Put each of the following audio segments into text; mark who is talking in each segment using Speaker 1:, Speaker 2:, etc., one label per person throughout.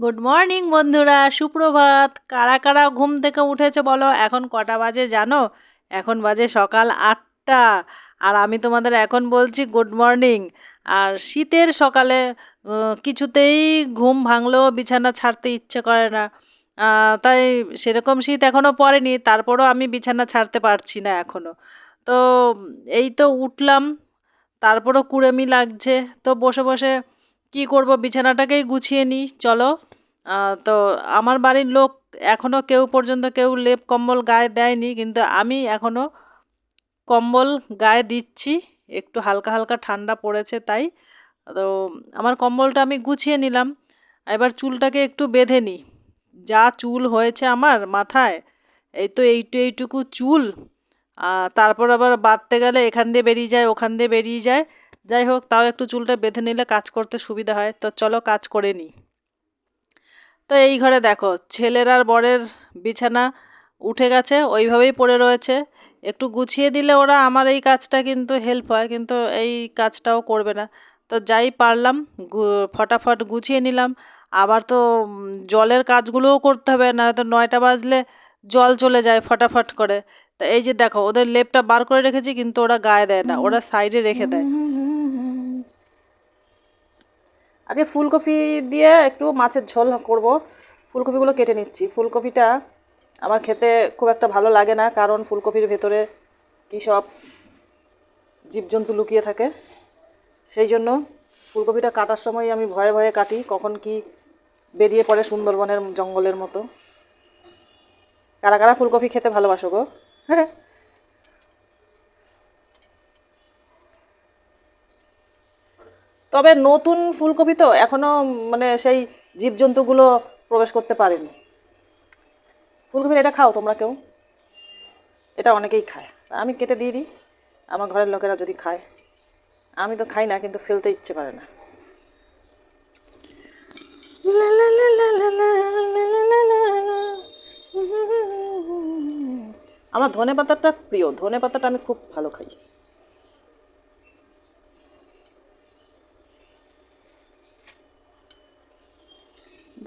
Speaker 1: Good morning বন্ধুরা। সুপ্রভাত। কারা কারা ঘুম থেকে উঠেছে বলো? এখন কটা বাজে জানো? এখন বাজে সকাল আটটা। আর আমি তোমাদের এখন বলছি গুড মর্নিং আর শীতের সকালে কিছুতেই ঘুম ভাঙলেও বিছানা ছাড়তে ইচ্ছে করে না। তাই সেরকম শীত এখনও পড়েনি। তারপরও আমি বিছানা ছাড়তে পারছি না এখনও তো, এই তো উঠলাম। তারপরও কুড়েমি লাগছে। তো বসে বসে কি করব? বিছানাটাকেই গুছিয়ে নিই চলো। তো আমার বাড়ির লোক এখনও কেউ পর্যন্ত কেউ লেপ কম্বল গায়ে দেয়নি, কিন্তু আমি এখনও কম্বল গায়ে দিচ্ছি। একটু হালকা হালকা ঠান্ডা পড়েছে তাই। তো আমার কম্বলটা আমি গুছিয়ে নিলাম। এবার চুলটাকে একটু বেঁধে নিই যা চুল হয়েছে আমার মাথায়, এই তো এইটু এইটুকু চুল। তারপর আবার বাঁধতে গেলে এখান দিয়ে বেরিয়ে যায়, ওখান দিয়ে বেরিয়ে যায়। যাই হোক, তাও একটু চুলটা বেঁধে নিলে কাজ করতে সুবিধা হয়। তো চলো কাজ করে নিই। তো এই ঘরে দেখো, ছেলের আর বরের বিছানা উঠে গেছে, ওইভাবেই পড়ে রয়েছে। একটু গুছিয়ে দিলে ওরা আমার এই কাজটা কিন্তু হেল্প হয়, কিন্তু এই কাজটাও করবে না। তো যাই পারলাম ফটাফট গুছিয়ে নিলাম। আবার তো জলের কাজগুলোও করতে হবে না তো নয়টা বাজলে জল চলে যায় ফটাফট করে। তা এই যে দেখো, ওদের লেপটা বার করে রেখেছি, কিন্তু ওরা গায়ে দেয় না, ওরা সাইডে রেখে দেয়। আজকে ফুলকপি দিয়ে একটু মাছের ঝোল করব। ফুলকপিগুলো কেটে নিচ্ছি। ফুলকপিটা আমার খেতে খুব একটা ভালো লাগে না, কারণ ফুলকপির ভেতরে কী সব জীবজন্তু লুকিয়ে থাকে। সেই জন্য ফুলকপিটা কাটার সময় আমি ভয়ে ভয়ে কাটি, কখন কি বেরিয়ে পড়ে সুন্দরবনের জঙ্গলের মতো। কারা কারা ফুলকপি খেতে ভালোবাসো গো? তবে নতুন ফুলকপি তো এখনও মানে সেই জীবজন্তুগুলো প্রবেশ করতে পারেনি ফুলকপির এটা খাও তোমরা কেউ এটা অনেকেই খায় আমি কেটে দিয়ে দিই আমার ঘরের লোকেরা যদি খায় আমি তো খাই না কিন্তু ফেলতে ইচ্ছে করে না আমার ধনে পাতাটা প্রিয়। ধনে পাতাটা আমি খুব ভালো খাই।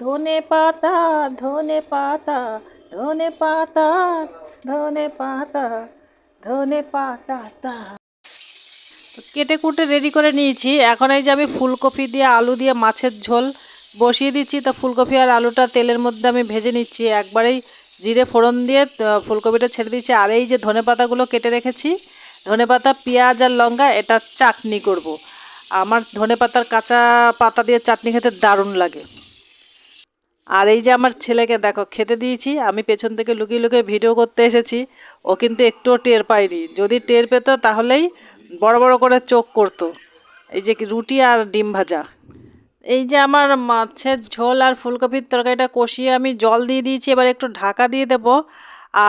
Speaker 1: ধনে পাতা ধনে পাতা ধনে পাতা ধনে পাতা ধনে পাতা কেটে কুটে রেডি করে নিয়েছি। এখন এই যে আমি ফুলকপি দিয়ে আলু দিয়ে মাছের ঝোল বসিয়ে দিচ্ছি, তো ফুলকপি আর আলুটা তেলের মধ্যে আমি ভেজে নিচ্ছি। একবারেই জিরে ফোড়ন দিয়ে ফুলকপিটা ছেড়ে দিচ্ছি আর এই যে ধনে পাতাগুলো কেটে রেখেছি, ধনে পাতা, পেঁয়াজ আর লঙ্কা, এটা চাটনি করব। আমার ধনে পাতার কাঁচা পাতা দিয়ে চাটনি খেতে দারুণ লাগে। আর এই যে আমার ছেলেকে, দেখো, খেতে দিয়েছি। আমি পেছন থেকে লুকিয়ে লুকিয়ে ভিডিও করতে এসেছি। ও কিন্তু একটুও টের পায়নি। যদি টের পেতো, তাহলেই বড় বড় করে চোখ করতো। এই যে রুটি আর ডিম ভাজা। এই যে আমার মাছের ঝোল আর ফুলকপির তরকারিটা কষিয়ে আমি জল দিয়ে দিয়েছি, এবার একটু ঢাকা দিয়ে দেব।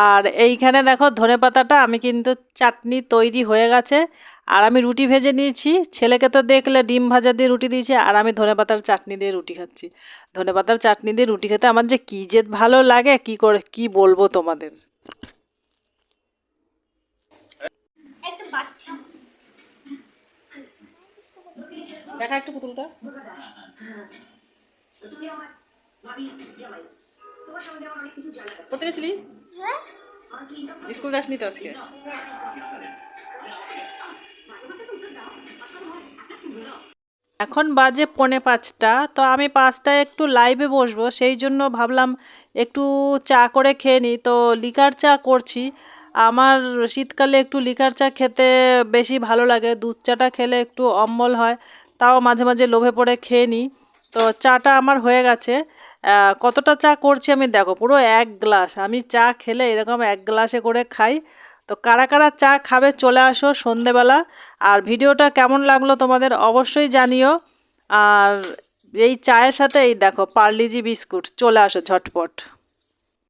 Speaker 1: আর এইখানে দেখো ধনে পাতাটা, আমি কিন্তু চাটনি তৈরি হয়ে গেছে। আর আমি রুটি ভেজে নিয়েছি। ছেলেকে তো দেখলে ডিম ভাজা দিয়ে রুটি দিয়েছি, আর আমি ধনে পাতার চাটনি দিয়ে রুটি খাচ্ছি। ধনে পাতার চাটনি দিয়ে রুটি খেতে আমার যে কী যে ভালো লাগে, কি করে, কি বলব তোমাদের?
Speaker 2: বাচ্চা।
Speaker 1: দেখা একটু পুতুলটা কোথায় গেছিলি স্কুল যাসনি তো আজকে? এখন বাজে পৌনে পাঁচটা, তো আমি পাঁচটায় একটু লাইভে বসবো, সেই জন্য ভাবলাম একটু চা করে খেয়ে নিই তো লিকার চা করছি। আমার শীতকালে একটু লিকার চা খেতে বেশি ভালো লাগে, দুধ চাটা খেলে একটু অম্বল হয়, তাও মাঝে মাঝে লোভে পড়ে খেয়ে নিই। তো চাটা আমার হয়ে গেছে। কতটা চা করছি আমি দেখো, পুরো এক গ্লাস। আমি চা খেলে এরকম এক গ্লাসে করে খাই। তো কারা কারা চা খাবে চলে আসো সন্ধেবেলা। আর ভিডিওটা কেমন লাগল তোমাদের অবশ্যই জানিও। আর এই চায়ের সাথে এই দেখো পার্লিজি বিস্কুট, চলে আসো ঝটপট।